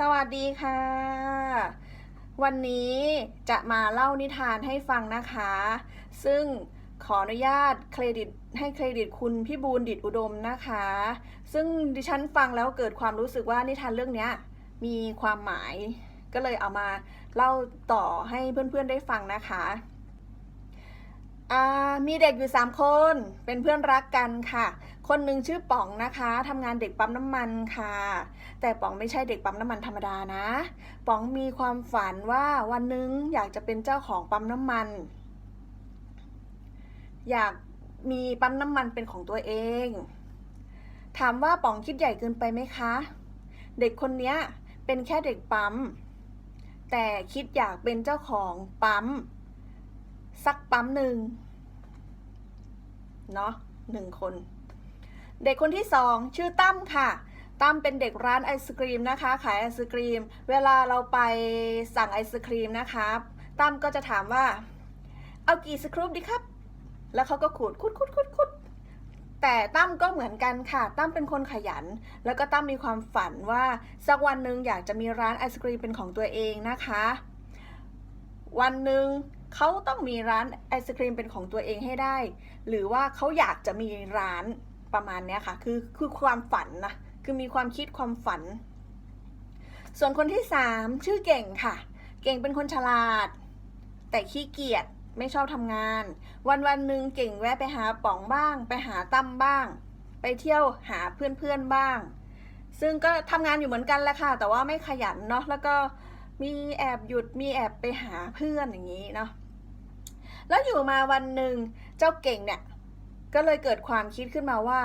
สวัสดีค่ะ วันนี้จะมาเล่านิทานให้ฟังนะคะ ซึ่งขออนุญาตเครดิตให้เครดิตคุณพี่บูลดิตอุดมนะคะ ซึ่งดิฉันฟังแล้วเกิดความรู้สึกว่านิทานเรื่องนี้มีความหมาย ก็เลยเอามาเล่าต่อให้เพื่อนๆได้ฟังนะคะ มีเด็กอยู่ 3 คน เป็นเพื่อนรักกันค่ะ คนหนึ่งชื่อป๋องนะคะทำงานเด็กปั๊มน้ำมันค่ะ แต่ป๋องไม่ใช่เด็กปั๊มน้ำมันธรรมดานะ ป๋องมีความฝันว่าวันหนึ่งอยากจะเป็นเจ้าของปั๊มน้ำมัน อยากมีปั๊มน้ำมันเป็นของตัวเอง ถามว่าป๋องคิดใหญ่เกินไปไหมคะ เด็กคนนี้เป็นแค่เด็กปั๊ม แต่คิดอยากเป็นเจ้าของปั๊ม สักปั๊มหนึ่งเนาะหนึ่งคน เด็กคนที่สองชื่อตั้มค่ะตั้มเป็นเด็กร้านไอศกรีมนะคะ ขายไอศกรีม เวลาเราไปสั่งไอศกรีมนะคะตั้มก็จะถามว่า เอากี่สครูปดีครับ แล้วเขาก็ขูดคุดคุดคุดคุดแต่ตั้มก็เหมือนกันค่ะ ตั้มเป็นคนขยัน แล้วก็ตั้มมีความฝันว่าสักวันหนึ่งอยากจะมีร้านไอศกรีมเป็นของตัวเองนะคะ วันหนึ่ง เขาต้องมีร้านไอศครีมเป็นของตัวเองให้ได้ หรือว่าเขาอยากจะมีร้านประมาณนี้ค่ะ คือคือความฝันนะ คือมีความคิดความฝัน ส่วนคนที่สามชื่อเก่งค่ะ เก่งเป็นคนฉลาด แต่ขี้เกียจไม่ชอบทำงาน วันวันหนึ่งเก่งแวะไปหาป๋องบ้าง ไปหาตั้มบ้าง ไปเที่ยวหาเพื่อนๆบ้าง ซึ่งก็ทำงานอยู่เหมือนกันแหละค่ะ แต่ว่าไม่ขยันเนาะแล้วก็มีแอบหยุดมีแอบไปหาเพื่อนอย่างนี้เนาะ แล้วอยู่มาวันหนึ่งเจ้าเก่งเนี่ยก็เลยเกิดความคิดขึ้นมาว่า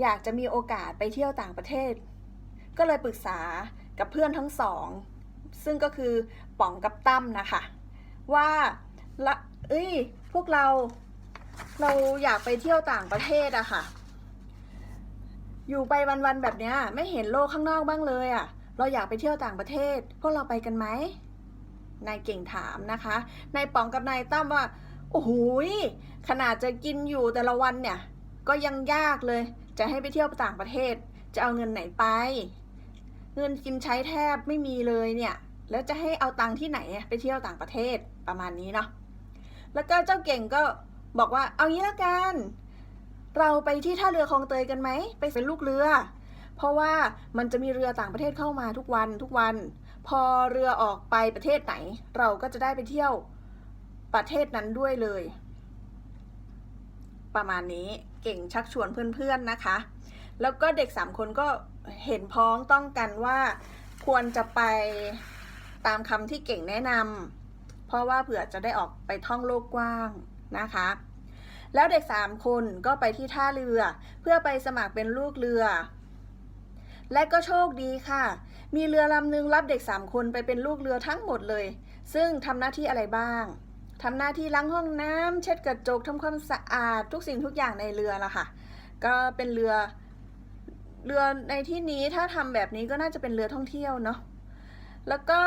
อยากจะมีโอกาสไปเที่ยวต่างประเทศ ก็เลยปรึกษากับเพื่อนทั้งสอง ซึ่งก็คือป๋องกับตั้มนะคะ ว่าละเอ้ยพวกเราเราอยากไปเที่ยวต่างประเทศอะค่ะ อยู่ไปวันๆแบบเนี้ยไม่เห็นโลกข้างนอกบ้างเลยอะเราอยากไปเที่ยวต่างประเทศพวกเราไปกันไหมนายเก่งถามนะคะ นายป๋องกับนายตั้มว่า โอ้โหยขนาดจะกินอยู่แต่ละวันเนี่ย ก็ยังยากเลย จะให้ไปเที่ยวต่างประเทศ จะเอาเงินไหนไป เงินกินใช้แทบไม่มีเลยเนี่ย แล้วจะให้เอาตังค์ที่ไหนไปเที่ยวต่างประเทศประมาณนี้เนาะ แล้วก็เจ้าเก่งก็บอกว่าเอางี้ละกัน เราไปที่ท่าเรือคลองเตยกันไหม ไปเป็นลูกเรือ เพราะว่ามันจะมีเรือต่างประเทศเข้ามาทุกวันทุกวัน พอเรือออกไปประเทศไหน เราก็จะได้ไปเที่ยว ประเทศนั้นด้วยเลย ประมาณนี้เก่งชักชวนเพื่อนๆนะคะ แล้วก็เด็กสามคนก็เห็นพ้องต้องกันว่าควรจะไปตามคำที่เก่งแนะนำเพราะว่าเผื่อจะได้ออกไปท่องโลกกว้างนะคะ แล้วเด็กสามคนก็ไปที่ท่าเรือ เพื่อไปสมัครเป็นลูกเรือ และก็โชคดีค่ะ มีเรือลำนึงรับเด็กสามคนไปเป็นลูกเรือทั้งหมดเลย ซึ่งทำหน้าที่อะไรบ้าง ทำหน้าที่ล้างห้องน้ำเช็ดกระจกทำความสะอาดทุกสิ่งทุกอย่างในเรือละค่ะ ก็เป็นเรือเรือในที่นี้ถ้าทำแบบนี้ก็น่าจะเป็นเรือท่องเที่ยวเนาะแล้วก็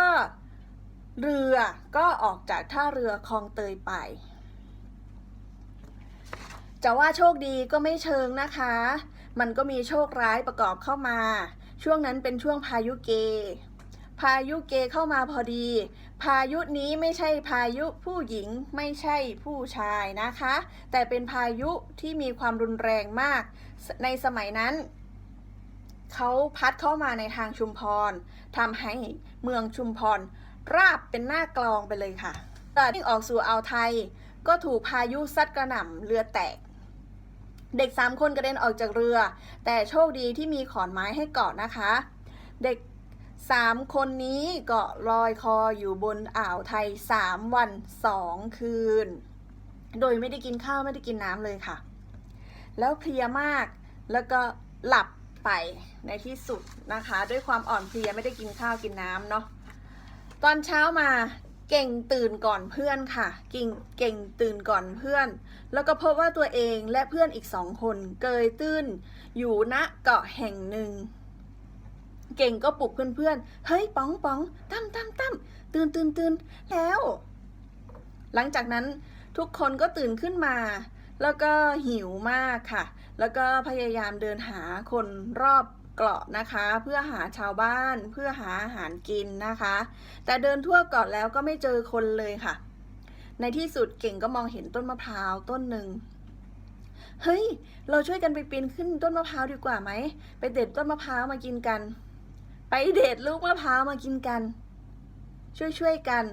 เรือก็ออกจากท่าเรือคลองเตยไป จะว่าโชคดีก็ไม่เชิงนะคะ มันก็มีโชคร้ายประกอบเข้ามา ช่วงนั้นเป็นช่วงพายุเก พายุเกเข้ามาพอดี พายุนี้ไม่ใช่พายุผู้หญิงไม่ใช่ผู้ชายนะคะ แต่เป็นพายุที่มีความรุนแรงมาก ในสมัยนั้นเขาพัดเข้ามาในทางชุมพรทำให้เมืองชุมพรราบเป็นหน้ากลองไปเลยค่ะแต่ที่ออกสู่อ่าวไทย ก็ถูกพายุซัดกระหน่ำเรือแตก เด็กสามคนกระเด็นออกจากเรือ แต่โชคดีที่มีขอนไม้ให้เกาะนะคะ เด็ก สามคนนี้เกาะลอยคออยู่บนอ่าวไทยสามวันสองคืน โดยไม่ได้กินข้าวไม่ได้กินน้ำเลยค่ะ แล้วเพลียมากแล้วก็หลับไปในที่สุดนะคะ ด้วยความอ่อนเพลียไม่ได้กินข้าวกินน้ำเนาะตอนเช้ามาเก่งตื่นก่อนเพื่อนค่ะเก่งเก่งตื่นก่อนเพื่อน แล้วก็พบว่าตัวเองและเพื่อนอีกสองคนเกยตื้นอยู่ณเกาะแห่งหนึ่ง เก่งก็ปลุกเพื่อนๆ เฮ้ยป๋องป๋องตั้มตั้มตั้มตื่นตื่นตื่นแล้ว หลังจากนั้นทุกคนก็ตื่นขึ้นมา แล้วก็หิวมากค่ะ แล้วก็พยายามเดินหาคนรอบเกาะนะคะ เพื่อหาชาวบ้านเพื่อหาอาหารกินนะคะ แต่เดินทั่วเกาะแล้วก็ไม่เจอคนเลยค่ะ ในที่สุดเก่งก็มองเห็นต้นมะพร้าวต้นหนึ่งเฮ้ย เราช่วยกันไปปีนขึ้นต้นมะพร้าวดีกว่าไหม ไปเด็ดต้นมะพร้าวมากินกัน ไปเด็ดลูกมะพร้าวมากินกัน ช่วยๆกัน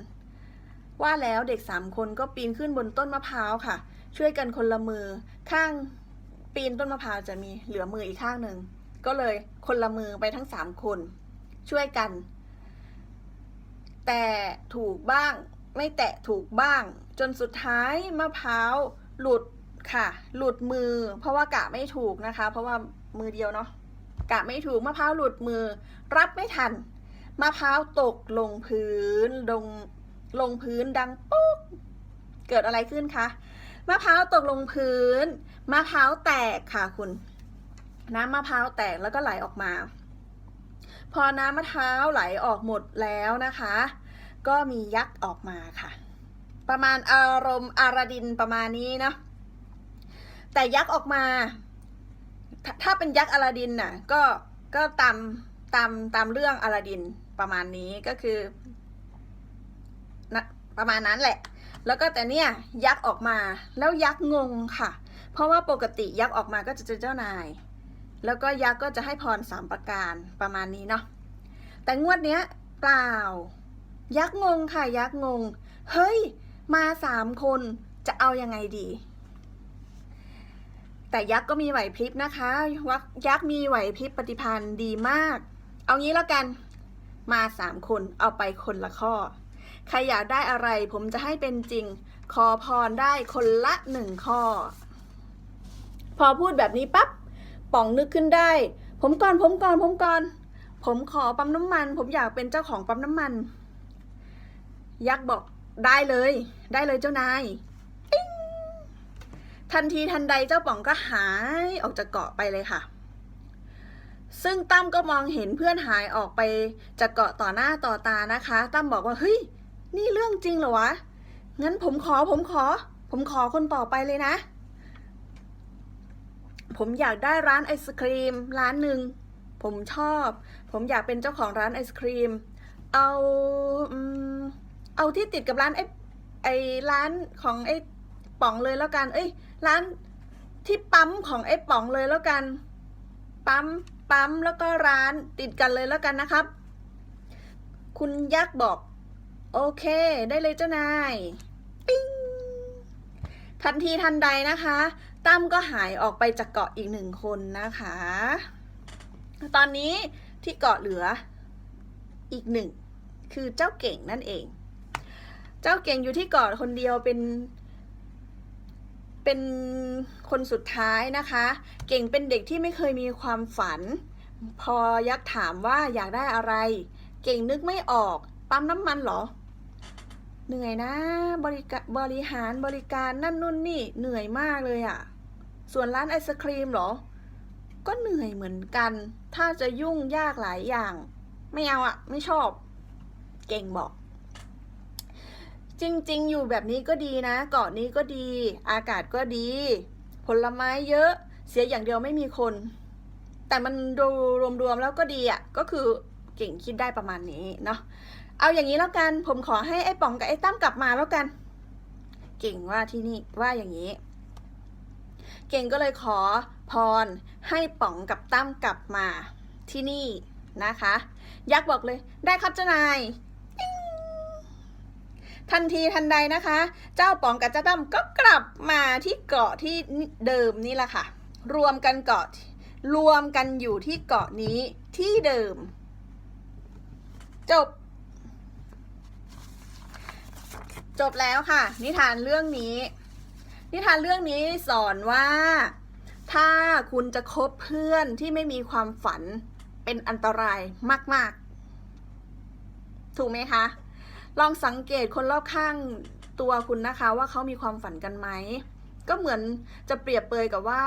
ว่าแล้วเด็กสามคนก็ปีนขึ้นบนต้นมะพร้าวค่ะ ช่วยกันคนละมือ ข้างปีนต้นมะพร้าวจะมีเหลือมืออีกข้างหนึ่งก็เลยคนละมือไปทั้งสามคน ช่วยกัน แต่ถูกบ้างไม่แตะถูกบ้าง จนสุดท้ายมะพร้าวหลุดค่ะ หลุดมือ เพราะว่ากะไม่ถูกนะคะ เพราะว่ามือเดียวเนาะ กะไม่ถูกมะพร้าวหลุดมือ รับไม่ทันมะพร้าวตกลงพื้นลงลงพื้นดังปุ๊บเกิดอะไรขึ้นคะมะพร้าวตกลงพื้นมะพร้าวแตกค่ะคุณ น้ำมะพร้าวแตกแล้วก็ไหลออกมา พอน้ำมะพร้าวไหลออกหมดแล้วนะคะ ก็มียักษ์ออกมาค่ะ ประมาณอารมณ์อาราดินประมาณนี้เนาะแต่ยักษ์ออกมา ถถ้าเป็นยักษ์อลาดินน่ะก็ก็ตามตามตามเรื่องอลาดินประมาณนี้ก็คือนะประมาณนั้นแหละ แล้วก็แต่เนี่ยยักษ์ออกมาแล้วยักษ์งงค่ะ เพราะว่าปกติยักษ์ออกมาก็จะเจอเจ้านาย แล้วก็ยักษ์ก็จะให้พรสามประการประมาณนี้เนาะแต่งวดเนี้ยเปล่า ยักษ์งงค่ะยักษ์งง เฮ้ย มาสามคนจะเอายังไงดี แต่ยักษ์ก็มีไหวพริบนะคะวักยักษ์มีไหวพริบปฏิพันธ์ดีมาก เอางี้แล้วกันมาสามคนเอาไปคนละข้อ ใครอยากได้อะไรผมจะให้เป็นจริง ขอพรได้คนละหนึ่งข้อ พอพูดแบบนี้ปั๊บป๋องนึกขึ้นได้ ผมก่อนผมก่อนผมก่อน ผมขอปั๊มน้ำมัน ผมอยากเป็นเจ้าของปั๊มน้ำมัน ยักษ์บอกได้เลย ได้เลยเจ้านาย ทันทีทันใดเจ้าป๋องก็หายออกจากเกาะไปเลยค่ะ ซึ่งตั้มก็มองเห็นเพื่อนหายออกไปจากเกาะต่อหน้าต่อตานะคะ ตั้มบอกว่าเฮ้ย นี่เรื่องจริงเหรอวะ งั้นผมขอผมขอ ผมขอคนต่อไปเลยนะ ผมอยากได้ร้านไอศครีม ร้านหนึ่งผมชอบ ผมอยากเป็นเจ้าของร้านไอศครีม เอาเอาที่ติดกับร้านไอไอร้านของไอ ป๋องเลยแล้วกัน เอ้ย ร้านที่ปั๊มของไอ้ป๋องเลยแล้วกัน ปั๊ม ปั๊มแล้วก็ร้านติดกันเลยแล้วกันนะครับ คุณยักษ์บอก โอเค ได้เลยเจ้านาย ปิ้ง ทันทีทันใดนะคะ ตั้มก็หายออกไปจากเกาะอีกหนึ่งคนนะคะ ตอนนี้ที่เกาะเหลืออีกหนึ่งคือเจ้าเก่งนั่นเอง เจ้าเก่งอยู่ที่เกาะคนเดียวเป็น เป็นคนสุดท้ายนะคะ เก่งเป็นเด็กที่ไม่เคยมีความฝัน พอยักษ์ถามว่าอยากได้อะไร เก่งนึกไม่ออก ปั๊มน้ำมันเหรอ เหนื่อยนะ บริการบริหารบริการนั่นนู่นนี่เหนื่อยมากเลยอะ่ะ ส่วนร้านไอศครีมเหรอ ก็เหนื่อยเหมือนกัน ถ้าจะยุ่งยากหลายอย่าง ไม่เอาอะ่ะ ไม่ชอบ เก่งบอก จริง ๆ อยู่แบบนี้ก็ดีนะ เกาะนี้ก็ดี อากาศก็ดี ผลไม้เยอะ เสียอย่างเดียวไม่มีคน แต่มันดูรวมๆแล้วก็ดีอะ่ะ ก็คือเก่งคิดได้ประมาณนี้เนาะ เอาอย่างนี้แล้วกัน ผมขอให้ไอ้ป๋องกับไอ้ตั้มกลับมาแล้วกัน เก่งว่าที่นี่ว่าอย่างนี้ เก่งก็เลยขอพรให้ป๋องกับตั้มกลับมาที่นี่นะคะ ยักษ์บอกเลย ได้ครับเจ้านาย ทันทีทันใดนะคะ เจ้าป๋องกับเจ้าตั้มก็กลับมาที่เกาะที่เดิมนี่แหละค่ะ รวมกันเกาะรวมกันอยู่ที่เกาะนี้ที่เดิม จบ จบแล้วค่ะ นิทานเรื่องนี้ นิทานเรื่องนี้สอนว่า ถ้าคุณจะคบเพื่อนที่ไม่มีความฝันเป็นอันตรายมาก ๆ ถูกไหมคะ ลองสังเกตคนรอบข้างตัวคุณนะคะว่าเขามีความฝันกันไหม ก็เหมือนจะเปรียบเปยกับว่า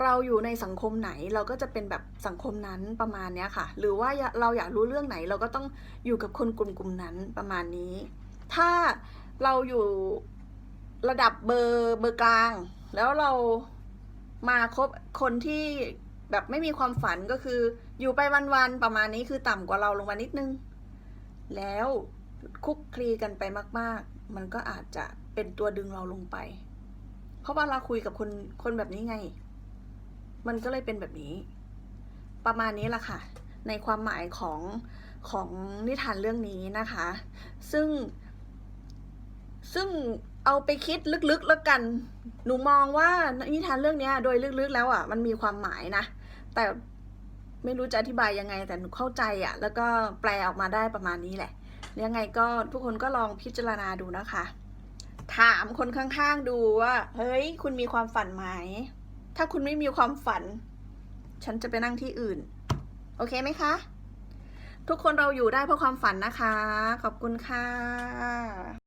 เราอยู่ในสังคมไหนเราก็จะเป็นแบบสังคมนั้นประมาณนี้ค่ะ หรือว่าเราอยากรู้เรื่องไหน เราก็ต้องอยู่กับคนกลุ่มๆนั้นประมาณนี้ ถ้าเราอยู่ระดับเบอร์เบอร์กลาง แล้วเรามาคบคนที่แบบไม่มีความฝันก็คืออยู่ไปวันๆประมาณนี้คือต่ำกว่าเราลงมานิดนึง แล้ว คุกคลีกันไปมาก ๆ มันก็อาจจะเป็นตัวดึงเราลงไป เพราะว่าเราคุยกับคนคนแบบนี้ไง มันก็เลยเป็นแบบนี้ ประมาณนี้แหละค่ะ ในความหมายของของนิทานเรื่องนี้นะคะ ซึ่ง ซึ่งเอาไปคิดลึกๆแล้วกัน หนูมองว่านิทานเรื่องนี้โดยลึกๆแล้วอะ มันมีความหมายนะ แต่ไม่รู้จะอธิบายยังไง แต่หนูเข้าใจอะ แล้วก็แปลออกมาได้ประมาณนี้แหละ ยังไงก็ทุกคนก็ลองพิจารณาดูนะคะ ถามคนข้างๆดูว่าเฮ้ย คุณมีความฝันไหม ถ้าคุณไม่มีความฝัน ฉันจะไปนั่งที่อื่น โอเคไหมคะ ทุกคนเราอยู่ได้เพราะความฝันนะคะ ขอบคุณค่ะ